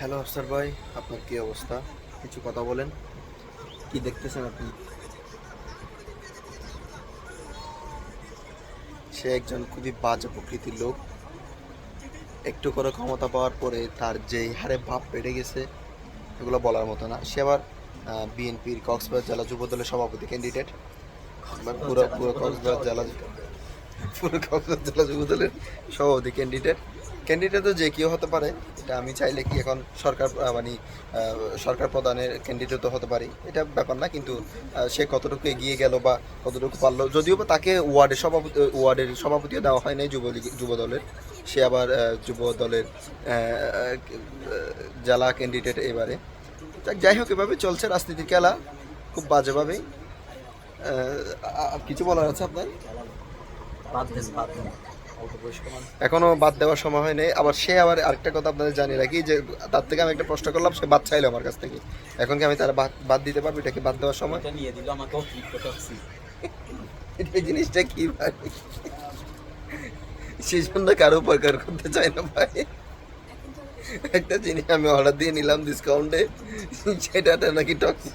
Hello Afsar ভাই আপনার কি অবস্থা? কিছু কথা বলেন। কি দেখতেছেন আপনি? সে একজন খুবই বাজে প্রকৃতির লোক। একটু করে ক্ষমতা পাওয়ার পরে তার যেই হারে ভাব বেড়ে গেছে, এগুলো বলার মতো না। সে আবার বিএনপির কক্সবাজার জেলা যুব দলের সভাপতি ক্যান্ডিডেট পুরো পুরো কক্সবাজার জেলা পুরো কক্সবাজার জেলা যুব দলের সভাপতি ক্যান্ডিডেট ক্যান্ডিডেট তো যে কেউ হতে পারে, এটা আমি চাইলে কি এখন সরকার মানে সরকার প্রধানের ক্যান্ডিডেটও হতে পারি। এটা ব্যাপার না, কিন্তু সে কতটুকু এগিয়ে গেল বা কতটুকু পারল, যদিও বা তাকে ওয়ার্ডের সভাপতি ওয়ার্ডের সভাপতিও দেওয়া হয় নাই যুবলীগ যুব দলের সে আবার যুব দলের জেলা ক্যান্ডিডেট এবারে। যাই হোক, এভাবে চলছে রাজনীতির খেলা, খুব বাজেভাবেই। কিছু বলার আছে আপনার? এখনও বাদ দেওয়ার সময় হয় নাই আবার সে আবার আরেকটা কথা আপনাদের জানি রাখি যে তার থেকে আমি একটা প্রশ্ন করলাম সে বাদ চাইলো আমার কাছ থেকে। এখন কি আমি তার বাদ দিতে পারব? এটা কি বাদ দেওয়ার সময়? নিয়ে দিল আমাকে জিনিসটা কি ভাই? সেই জন্য কারও উপকার করতে চাই না ভাই। একটা জিনিস আমি অর্ডার দিয়ে নিলাম ডিসকাউন্টে সেটাতে নাকি টক্সিক